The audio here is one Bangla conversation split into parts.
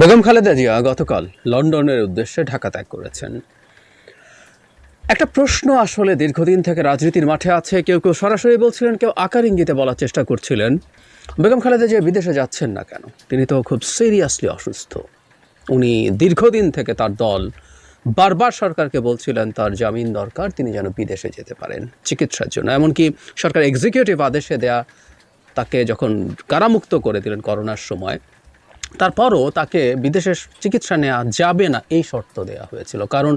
বেগম খালেদা জিয়া গতকাল লন্ডনের উদ্দেশ্যে ঢাকা ত্যাগ করেছেন। একটা প্রশ্ন আসলে দীর্ঘদিন থেকে রাজনীতির মাঠে আছে। কেউ কেউ সরাসরি বলছিলেন, কেউ আকার ইঙ্গিতে বলার চেষ্টা করছিলেন। বেগম খালেদা জিয়া বিদেশে যাচ্ছেন না কেন? তিনি তো খুব সিরিয়াসলি অসুস্থ। উনি দীর্ঘদিন থেকে তার দল, বারবার সরকারকে বলছিলেন, তার জামিন দরকার, তিনি যেন বিদেশে যেতে পারেন চিকিৎসার জন্য। এমনকি সরকার এক্সিকিউটিভ আদেশে দেয়া, তাকে যখন কারামুক্ত করে দিলেন করোনার সময় তারপরও তাকে বিদেশের চিকিৎসা নেওয়া যাবে না, এই শর্ত দেওয়া হয়েছিল। কারণ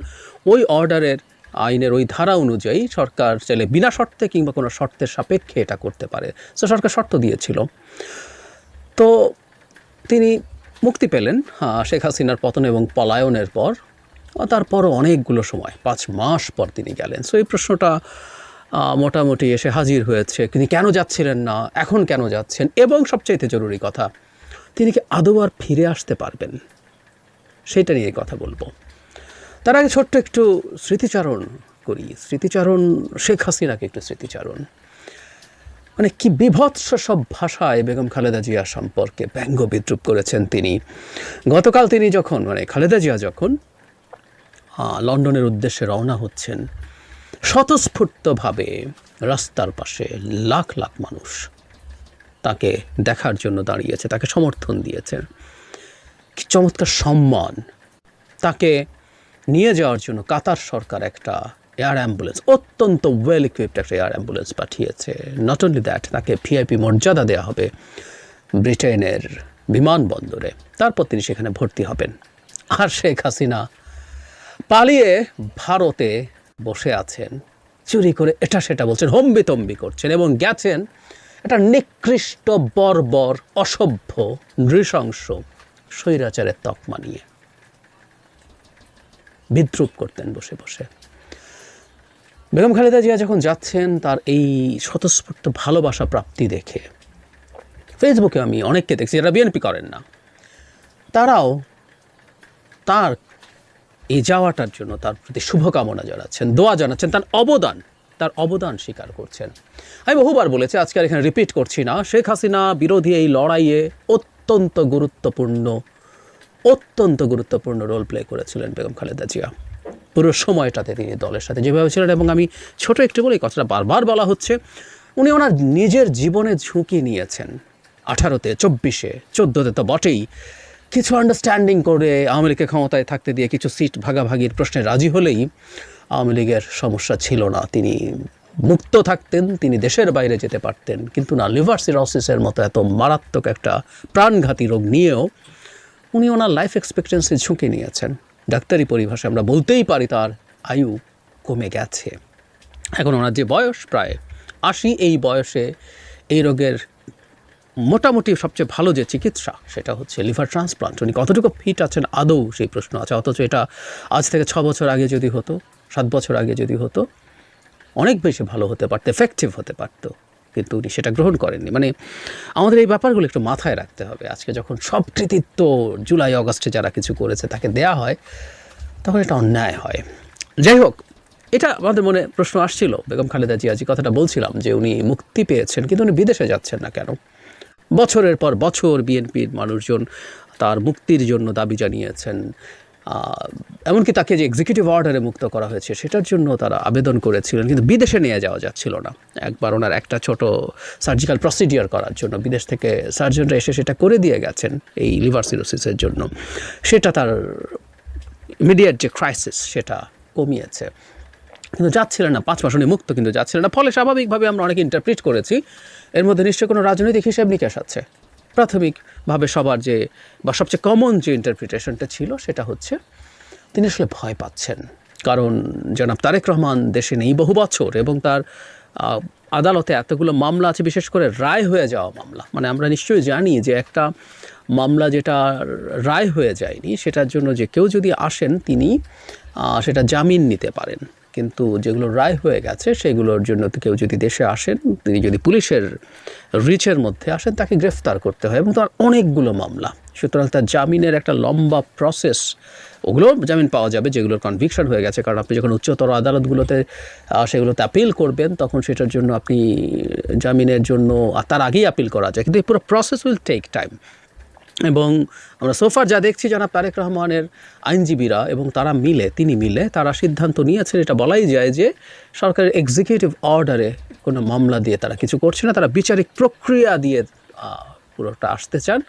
ওই অর্ডারের আইনের ওই ধারা অনুযায়ী সরকার চাইলে বিনা শর্তে কিংবা কোনো শর্তের সাপেক্ষে এটা করতে পারে। তো সরকার শর্ত দিয়েছিল। তো তিনি মুক্তি পেলেন শেখ হাসিনার পতন এবং পলায়নের পর। তারপরও অনেকগুলো সময়, পাঁচ মাস পর তিনি গেলেন। সো এই প্রশ্নটা মোটামুটি এসে হাজির হয়েছে। তিনি কেন যাচ্ছিলেন না, এখন কেন যাচ্ছেন, এবং সবচাইতে জরুরি কথা তিনি কি আদৌ আর ফিরে আসতে পারবেন? সেটা নিয়ে কথা বলব। তার আগে ছোট্ট একটু স্মৃতিচারণ করি। স্মৃতিচারণ, শেখ হাসিনাকে একটু স্মৃতিচারণ। মানে কি বিভৎস সব ভাষায় বেগম খালেদা জিয়া সম্পর্কে ব্যঙ্গ বিদ্রুপ করেছেন তিনি। গতকাল তিনি যখন মানে খালেদা জিয়া যখন লন্ডনের উদ্দেশ্যে রওনা হচ্ছেন, স্বতঃস্ফূর্তভাবে রাস্তার পাশে লাখ লাখ মানুষ তাকে দেখার জন্য দাঁড়িয়েছে, তাকে সমর্থন দিয়েছে। কি চমৎকার সম্মান। তাকে নিয়ে যাওয়ার জন্য কাতার সরকার একটা এয়ার অ্যাম্বুলেন্স, অত্যন্ত ওয়েল ইকুইপড একটা এয়ার অ্যাম্বুলেন্স পাঠিয়েছে। নট অনলি দ্যাট তাকে ভিআইপি মর্যাদা দেওয়া হবে ব্রিটেনের বিমানবন্দরে। তারপর তিনি সেখানে ভর্তি হবেন। আর শেখ হাসিনা পালিয়ে ভারতে বসে আছেন। চুরি করে এটা সেটা বলছেন, হম্বিতম্বি করছেন এবং গেছেন এটা নিকৃষ্ট, বর্বর, অসভ্য, নৃশংস স্বৈরাচারের তকমা নিয়ে। বিদ্রুপ করতেন বসে বসে। বেগম খালেদা জিয়া যখন যাচ্ছেন, তার এই স্বতঃস্ফূর্ত ভালোবাসা প্রাপ্তি দেখে ফেসবুকে আমি অনেককে দেখছি যারা বিএনপি করেন না। তারাও তার এই যাওয়াটার জন্য তার প্রতি শুভকামনা জানাচ্ছেন, দোয়া জানাচ্ছেন, তার অবদান তার অবদান স্বীকার করছেন। আমি বহুবার বলেছি, আজকে আর এখানে রিপিট করছি না। শেখ হাসিনা বিরোধী এই লড়াইয়ে অত্যন্ত গুরুত্বপূর্ণ অত্যন্ত গুরুত্বপূর্ণ রোল প্লে করেছিলেন বেগম খালেদা জিয়া। পুরো সময়টাতে তিনি দলের সাথে যেভাবে ছিলেন এবং আমি ছোট একটু বলে, কথাটা বারবার বলা হচ্ছে, উনি ওনার নিজের জীবনে ঝুঁকি নিয়েছেন। আঠারোতে, চব্বিশে, চোদ্দোতে তো বটেই। কিছু আন্ডারস্ট্যান্ডিং করে আওয়ামী লীগকে ক্ষমতায় থাকতে দিয়ে কিছু সিট ভাগাভাগির প্রশ্নে রাজি হলেই আওয়ামী লীগের সমস্যা ছিল না। তিনি মুক্ত থাকতেন, তিনি দেশের বাইরে যেতে পারতেন। কিন্তু না লিভার সিরোসিসের মতো এত মারাত্মক একটা প্রাণঘাতী রোগ নিয়েও উনি ওনার লাইফ এক্সপেক্টেন্সি ঝুঁকে নিয়েছেন। ডাক্তারি পরিভাষায় আমরা বলতেই পারি তার আয়ু কমে গেছে। এখন ওনার যে বয়স, প্রায় আশি, এই বয়সে এই রোগের মোটামুটি সবচেয়ে ভালো যে চিকিৎসা, সেটা হচ্ছে লিভার ট্রান্সপ্লান্ট। উনি কতটুকু ফিট আছেন আদৌ সেই প্রশ্ন আছে। অথচ এটা আজ থেকে ছ বছর আগে যদি হতো সাত বছর আগে যদি হতো, অনেক বেশি ভালো হতে পারতো এফেক্টিভ হতে পারতো। কিন্তু উনি সেটা গ্রহণ করেননি। মানে আমাদের এই ব্যাপারগুলো একটু মাথায় রাখতে হবে। আজকে যখন সব কৃতিত্ব জুলাই, অগস্টে যারা কিছু করেছে তাকে দেয়া হয়, তখন এটা অন্যায় হয়। যাই হোক, এটা আমাদের মনে প্রশ্ন আসছিল। বেগম খালেদা জিয়া যে কথাটা বলছিলাম যে উনি মুক্তি পেয়েছেন, কিন্তু উনি বিদেশে যাচ্ছেন না কেন? বছরের পর বছর বিএনপির মানুষজন তার মুক্তির জন্য দাবি জানিয়েছেন। এমনকি তাকে যে এক্সিকিউটিভ অর্ডারে মুক্ত করা হয়েছে, সেটার জন্য তারা আবেদন করেছিলেন, কিন্তু বিদেশে নিয়ে যাওয়া যাচ্ছিল না। একবার ওনার একটা ছোট সার্জিক্যাল প্রসিডিওর করার জন্য, বিদেশ থেকে সার্জনরা এসে সেটা করে দিয়ে গেছেন এই লিভার সিরোসিসের জন্য। সেটা তার ইমিডিয়েট যে ক্রাইসিস সেটা কমিয়েছে। কিন্তু যাচ্ছিলেন না, পাঁচ মাস উনি মুক্ত, কিন্তু যাচ্ছিলেন না। ফলে স্বাভাবিকভাবে আমরা অনেকে ইন্টারপ্রিট করেছি, এর মধ্যে নিশ্চয়ই কোনো রাজনৈতিক হিসেব নিকাশ আছে। প্রাথমিকভাবে সবার যে বা সবচেয়ে কমন যে ইন্টারপ্রিটেশনটা ছিল, সেটা হচ্ছে তিনি আসলে ভয় পাচ্ছেন। কারণ জনাব তারেক রহমান দেশে নেই বহু বছর এবং তার আদালতে এতগুলো মামলা আছে, বিশেষ করে রায় হয়ে যাওয়া মামলা। মানে আমরা নিশ্চয়ই জানি যে একটা মামলা যেটা রায় হয়ে যায়নি, সেটার জন্য যে কেউ যদি আসেন, তিনি সেটা জামিন নিতে পারেন। কিন্তু যেগুলো রায় হয়ে গেছে, সেগুলোর জন্য কেউ যদি দেশে আসেন, তিনি যদি পুলিশের রিচের মধ্যে আসেন, তাকে গ্রেফতার করতে হয় এবং তার অনেকগুলো মামলা। সুতরাং তার জামিনের একটা লম্বা প্রসেস ওগুলো জামিন পাওয়া যাবে যেগুলোর কনভিকশন হয়ে গেছে। কারণ আপনি যখন উচ্চতর আদালতগুলোতে সেগুলোতে আপিল করবেন, তখন সেটার জন্য আপনি জামিনের জন্য, তার আগেই আপিল করা যায়। কিন্তু এই পুরো প্রসেস উইল টেক টাইম এবং আমরা সোফার যা দেখছি জনাব তারেক রহমানের আইনজীবীরা এবং তারা মিলে, তিনি মিলে তারা সিদ্ধান্ত নিয়েছেন, এটা বলাই যায় যে সরকারের এক্সিকিউটিভ অর্ডারে কোনো মামলা দিয়ে তারা কিছু করছে না, তারা বিচারিক প্রক্রিয়া দিয়ে পুরোটা আসতে চান,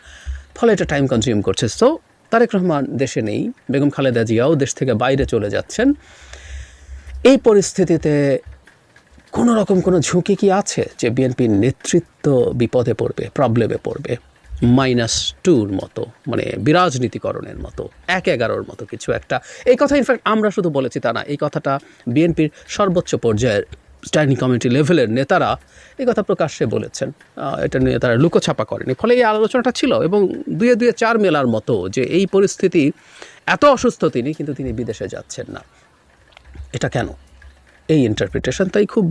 ফলে এটা টাইম কনজিউম করছে। সো তারেক রহমান দেশে নেই, বেগম খালেদা জিয়াও দেশ থেকে বাইরে চলে যাচ্ছেন। এই পরিস্থিতিতে কোনো রকম কোনো ঝুঁকি কি আছে যে বিএনপির নেতৃত্ব বিপদে পড়বে প্রবলেমে পড়বে? মাইনাস টুর মতো মানে বিরাজনীতিকরণের মতো, এক এগারোর মতো কিছু একটা। এই কথা ইনফ্যাক্ট আমরা শুধু বলেছি তা না, এই কথাটা বিএনপির সর্বোচ্চ পর্যায়ের স্ট্যান্ডিং কমিটি লেভেলের নেতারা এই কথা প্রকাশ্যে বলেছেন। এটা নিয়ে তারা লুকোছাপা করেনি। ফলে এই আলোচনাটা ছিল এবং দুয়ে দুয়ে চার মেলার মতো যে এই পরিস্থিতি, এত অসুস্থ তিনি, কিন্তু তিনি বিদেশে যাচ্ছেন না। এটা কেন? এই ইন্টারপ্রিটেশন তাই খুব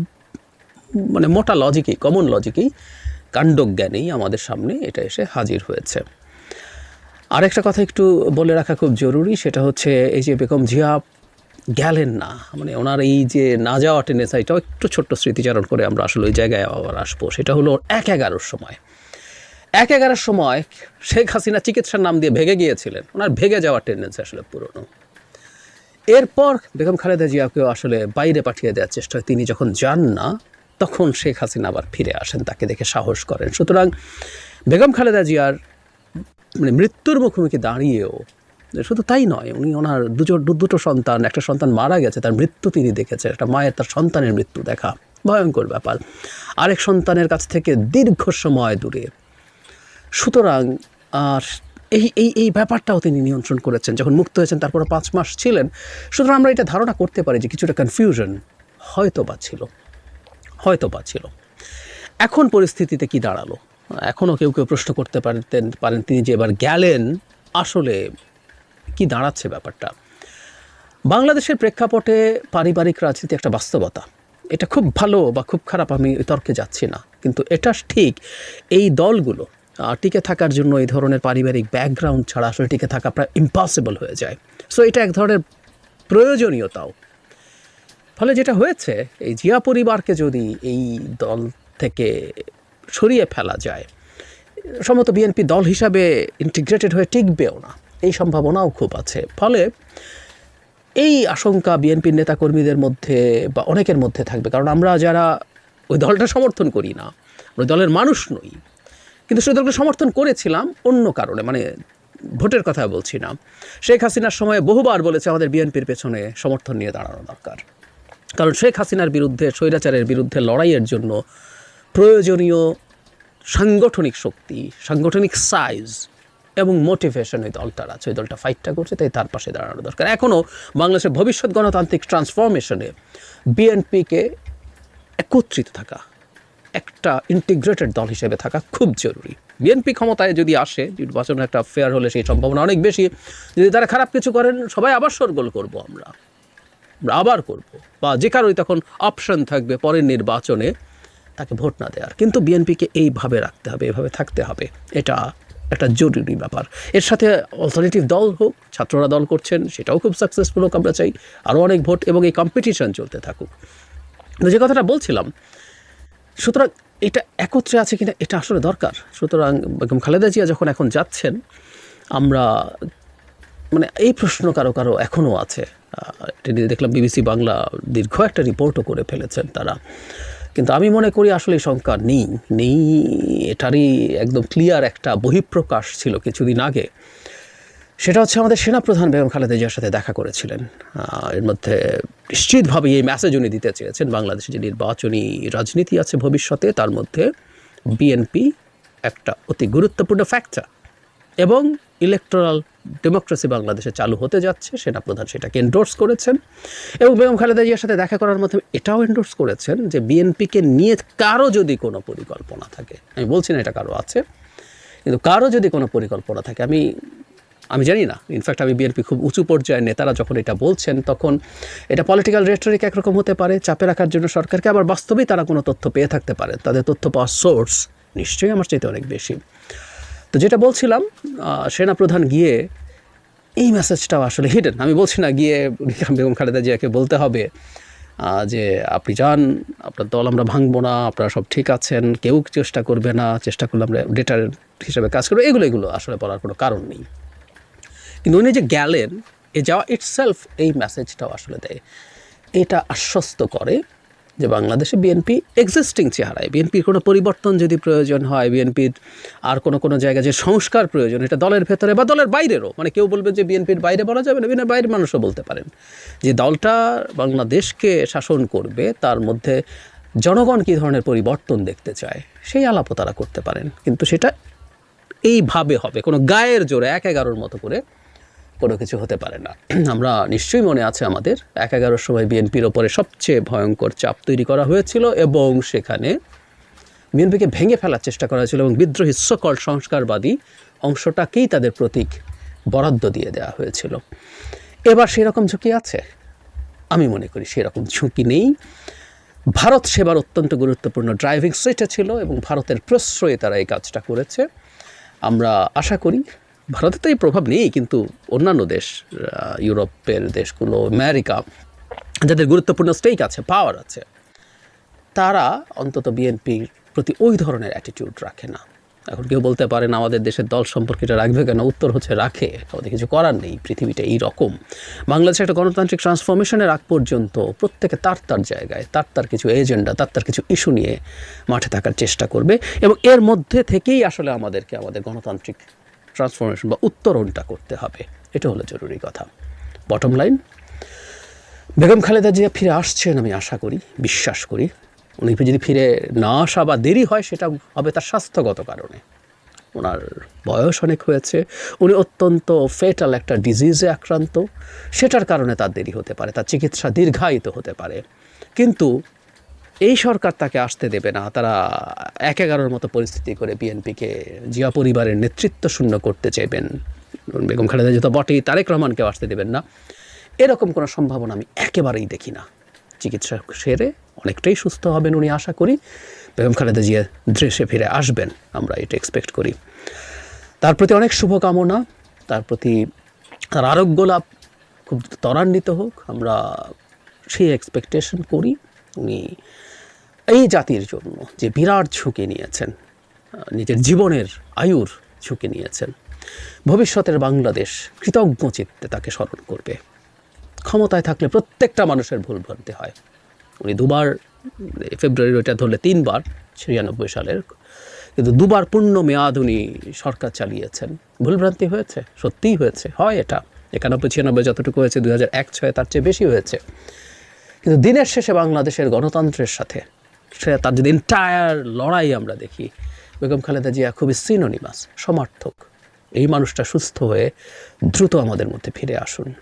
মানে মোটা লজিকেই কমন লজিকেই কাণ্ডজ্ঞানেই আমাদের সামনে এটা এসে হাজির হয়েছে। আরেকটা কথা একটু বলে রাখা খুব জরুরি, সেটা হচ্ছে এই যে বেগম জিয়া গেলেন না মানে ওনার এই যে না যাওয়া টেনেস এটাও একটু ছোট্ট স্মৃতিচারণ করে আমরা আসলে ওই জায়গায় আবার আসব। সেটা হলো এক এগারোর সময়। এক এগারোর সময় শেখ হাসিনা চিকিৎসার নাম দিয়ে ভেগে গিয়েছিলেন। ওনার ভেগে যাওয়ার টেন্ডেন্সি আসলে পুরনো। এরপর বেগম খালেদা জিয়াকেও আসলে বাইরে পাঠিয়ে দেওয়ার চেষ্টা তিনি যখন যান না তখন শেখ হাসিনা আবার ফিরে আসেন, তাকে দেখে সাহস করেন। সুতরাং বেগম খালেদা জিয়ার মানে মৃত্যুর মুখোমুখি দাঁড়িয়েও শুধু তাই নয়, উনি ওনার দুটো দুটো সন্তান, একটা সন্তান মারা গেছে, তার মৃত্যু তিনি দেখেছেন, একটা মায়ের, তার সন্তানের মৃত্যু দেখা। ভয়ঙ্কর ব্যাপার। আরেক সন্তানের কাছ থেকে দীর্ঘ সময় দূরে। সুতরাং আর এই এই এই ব্যাপারটাও তিনি নিয়ন্ত্রণ করেছেন, যখন মুক্ত হয়েছেন তারপরে পাঁচ মাস ছিলেন। সুতরাং আমরা এটা ধারণা করতে পারি যে কিছুটা কনফিউশন হয়তো বা ছিল। হয়তো বা ছিল। এখন পরিস্থিতিতে কি দাঁড়াল? এখনও কেউ কেউ প্রশ্ন করতে পারতেন, পারেন তিনি যে এবার গেলেন, আসলে কি দাঁড়াচ্ছে ব্যাপারটা? বাংলাদেশের প্রেক্ষাপটে পারিবারিক রাজনীতি একটা বাস্তবতা। এটা খুব ভালো বা খুব খারাপ আমি তর্কে যাচ্ছি না, কিন্তু এটা ঠিক এই দলগুলো টিকে থাকার জন্য এই ধরনের পারিবারিক ব্যাকগ্রাউন্ড ছাড়া আসলে টিকে থাকা প্রায় ইম্পসিবল হয়ে যায়। সো এটা এক ধরনের প্রয়োজনীয়তাও। ফলে যেটা হয়েছে, এই জিয়া পরিবারকে যদি এই দল থেকে সরিয়ে ফেলা যায়, সম্ভবত বিএনপি দল হিসাবে ইন্টিগ্রেটেড হয়ে টিকবেও না। এই সম্ভাবনাও খুব আছে। ফলে এই আশঙ্কা বিএনপির নেতাকর্মীদের মধ্যে বা অনেকের মধ্যে থাকবে। কারণ আমরা যারা ওই দলটা সমর্থন করি না ওই দলের মানুষ নই। কিন্তু সেই দলকে সমর্থন করেছিলাম অন্য কারণে মানে ভোটের কথা বলছি না। শেখ হাসিনার সময় বহুবার বলেছে আমাদের বিএনপির পেছনে সমর্থন নিয়ে দাঁড়ানো দরকার। কারণ শেখ হাসিনার বিরুদ্ধে, স্বৈরাচারের বিরুদ্ধে লড়াইয়ের জন্য প্রয়োজনীয় সাংগঠনিক শক্তি, সাংগঠনিক সাইজ এবং মোটিভেশন ওই দলটার আছে। ওই দলটা ফাইটটা করছে, তাই তার পাশে দাঁড়ানো দরকার। এখনও বাংলাদেশের ভবিষ্যৎ গণতান্ত্রিক ট্রান্সফরমেশনে বিএনপিকে একত্রিত থাকা, একটা ইন্টিগ্রেটেড দল হিসেবে থাকা খুব জরুরি। বিএনপি ক্ষমতায় যদি আসে, নির্বাচন একটা ফেয়ার হলে সেই সম্ভাবনা অনেক বেশি। যদি তারা খারাপ কিছু করেন, সবাই আবার সরগোল করব আমরা। আবার করব। বা যে কারোই তখন অপশন থাকবে পরের নির্বাচনে তাকে ভোট না দেওয়ার। কিন্তু বিএনপিকে এইভাবে রাখতে হবে, এভাবে থাকতে হবে। এটা একটা জরুরি ব্যাপার। এর সাথে অল্টারনেটিভ দল হোক, ছাত্ররা দল করছেন, সেটাও খুব সাকসেসফুল হোক আমরা চাই। আরও অনেক ভোট এবং এই কম্পিটিশন চলতে থাকুক। যে কথাটা বলছিলাম, সুতরাং এটা একত্রে আছে কিনা এটা আসলে দরকার। সুতরাং বেগম খালেদা জিয়া যখন এখন যাচ্ছেন, আমরা মানে এই প্রশ্ন কারও কারও এখনও আছে। এটা নিয়ে দেখলাম বিবিসি বাংলা দীর্ঘ একটা রিপোর্টও করে ফেলেছেন তারা। কিন্তু আমি মনে করি আসলে শঙ্কা নেই। নেই এটারই একদম ক্লিয়ার একটা বহিঃপ্রকাশ ছিল কিছুদিন আগে। সেটা হচ্ছে আমাদের সেনাপ্রধান বেগম খালেদা জিয়ার সাথে দেখা করেছিলেন। এর মধ্যে নিশ্চিতভাবে এই মেসেজ উনি দিতে চেয়েছেন। বাংলাদেশে যে নির্বাচনী রাজনীতি আছে ভবিষ্যতে, তার মধ্যে বিএনপি একটা অতি গুরুত্বপূর্ণ ফ্যাক্টর এবং ইলেকট্রাল ডেমোক্রেসি বাংলাদেশে চালু হতে যাচ্ছে সেনাপ্রধান সেটাকে এন্ডোর্স করেছেন। এবং বেগম খালেদা জিয়ার সাথে দেখা করার মাধ্যমে এটাও এন্ডোর্স করেছেন যে বিএনপিকে নিয়ে কারও যদি কোনো পরিকল্পনা থাকে, আমি বলছি না এটা কারও আছে, কিন্তু কারও যদি কোনো পরিকল্পনা থাকে, আমি আমি জানি না। ইনফ্যাক্ট আমি বিএনপি খুব উঁচু পর্যায়ের নেতারা যখন এটা বলছেন, তখন এটা পলিটিক্যাল রেটরিক একরকম হতে পারে, চাপে রাখার জন্য সরকারকে, আবার বাস্তবেই তারা কোনো তথ্য পেয়ে থাকতে পারে। তাদের তথ্য পাওয়ার সোর্স নিশ্চয়ই আমার চাইতে অনেক বেশি। তো যেটা বলছিলাম সেনাপ্রধান গিয়ে এই মেসেজটাও আসলে হিডেন আমি বলছি না, গিয়ে বেগম খালেদা জিয়াকে বলতে হবে যে আপনি যান, আপনার দল আমরা ভাঙবো না, আপনারা সব ঠিক আছেন, কেউ চেষ্টা করবে না, চেষ্টা করলে আমরা ডেটার হিসেবে কাজ করব। এগুলো এগুলো আসলে বলার কোনো কারণ নেই। কিন্তু উনি যে গেলেন, এ যাওয়া ইটসেলফ এই মেসেজটাও আসলে দেয়। এটা আশ্বস্ত করে যে বাংলাদেশে বিএনপি এক্সিস্টিং চেহারায় বিএনপির কোনো পরিবর্তন যদি প্রয়োজন হয় বিএনপির আর কোনো কোনো জায়গায় যে সংস্কার প্রয়োজন, এটা দলের ভেতরে বা দলের বাইরেরও মানে কেউ বলবে যে বিএনপির বাইরে বলা যাবে না বিএনপির বাইরের মানুষও বলতে পারেন, যে দলটা বাংলাদেশকে শাসন করবে, তার মধ্যে জনগণ কী ধরনের পরিবর্তন দেখতে চায়, সেই আলাপও তারা করতে পারেন। কিন্তু সেটা এইভাবে হবে, কোনো গায়ের জোরে, এক এগারোর মতো করে কোনো কিছু হতে পারে না। আমরা নিশ্চয়ই মনে আছে আমাদের এক এগারোর সময় বিএনপির ওপরে সবচেয়ে ভয়ঙ্কর চাপ তৈরি করা হয়েছিল এবং সেখানে বিএনপিকে ভেঙে ফেলার চেষ্টা করা হয়েছিল এবং বিদ্রোহী সকল সংস্কারবাদী অংশটাকেই তাদের প্রতীক বরাদ্দ দিয়ে দেওয়া হয়েছিল। এবার সেরকম ঝুঁকি আছে? আমি মনে করি সেরকম ঝুঁকি নেই। ভারত সেবার অত্যন্ত গুরুত্বপূর্ণ ড্রাইভিং সিটে ছিল এবং ভারতের প্রশ্রয়ে তারা এই কাজটা করেছে। আমরা আশা করি ভারতে তো এই প্রভাব নেই, কিন্তু অন্যান্য দেশ ইউরোপের দেশগুলো, আমেরিকা, যাদের গুরুত্বপূর্ণ স্টেক আছে পাওয়ার আছে, তারা অন্তত বিএনপির প্রতি ওই ধরনের অ্যাটিটিউড রাখে না। এখন কেউ বলতে পারেন আমাদের দেশের দল সম্পর্কে এটা রাখবে কেন? উত্তর হচ্ছে রাখে, আমাদের কিছু করার নেই, পৃথিবীটা এই রকম বাংলাদেশে একটা গণতান্ত্রিক ট্রান্সফরমেশনের আগ পর্যন্ত প্রত্যেকে তার তার জায়গায়, তার তার কিছু এজেন্ডা তার তার কিছু ইস্যু নিয়ে মাঠে থাকার চেষ্টা করবে এবং এর মধ্যে থেকেই আসলে আমাদেরকে আমাদের গণতান্ত্রিক ট্রান্সফরমেশন বা উত্তরণটা করতে হবে। এটা হলো জরুরি কথা। বটম লাইন বেগম খালেদা জিয়া ফিরে আসছেন আমি আশা করি, বিশ্বাস করি। উনি যদি ফিরে না আসা বা দেরি হয়, সেটা হবে তার স্বাস্থ্যগত কারণে। ওনার বয়স অনেক হয়েছে। উনি অত্যন্ত ফেটাল একটা ডিজিজে আক্রান্ত। সেটার কারণে তার দেরি হতে পারে, তার চিকিৎসা দীর্ঘায়িত হতে পারে। কিন্তু এই সরকার তাকে আসতে দেবে না। তারা এক এগারোর মতো পরিস্থিতি করে বিএনপিকে জিয়া পরিবারের নেতৃত্ব শূন্য করতে চাইবেন। বেগম খালেদা জিয়া তো বটেই, তারেক রহমানকেও আসতে দেবেন না। এরকম কোনো সম্ভাবনা আমি একেবারেই দেখি না। চিকিৎসা সেরে অনেকটাই সুস্থ হবেন উনি, আশা করি। বেগম খালেদা জিয়া দেশে ফিরে আসবেন, আমরা এটা এক্সপেক্ট করি। তার প্রতি অনেক শুভকামনা, তার প্রতি তার আরোগ্য লাভ, খুব ত্বরান্বিত হোক, আমরা সেই এক্সপেকটেশন করি। উনি এই জাতির জন্য যে বিরাট ঝুঁকি নিয়েছেন নিজের জীবনের আয়ুর ঝুঁকি নিয়েছেন, ভবিষ্যতের বাংলাদেশ কৃতজ্ঞ চিত্তে তাকে স্মরণ করবে। ক্ষমতায় থাকলে প্রত্যেকটা মানুষের ভুল ভ্রান্তি হয়। উনি দুবার ফেব্রুয়ারির ওইটা ধরলে তিনবার, ছিয়ানব্বই সালের, কিন্তু দুবার পূর্ণ মেয়াদ উনি সরকার চালিয়েছেন। ভুলভ্রান্তি হয়েছে, সত্যিই হয়েছে, হয় এটা। একানব্বই, ছিয়ানব্বই যতটুকু হয়েছে দু হাজার এক, ছয়, তার চেয়ে বেশি হয়েছে। কিন্তু দিনের শেষে বাংলাদেশের গণতন্ত্রের সাথে, সে তার যদি এন্টায়ার লড়াই আমরা দেখি, বেগম খালেদা জিয়া খুবই সিনোনিমাস সমার্থক। এই মানুষটা সুস্থ হয়ে দ্রুত আমাদের মধ্যে ফিরে আসুন।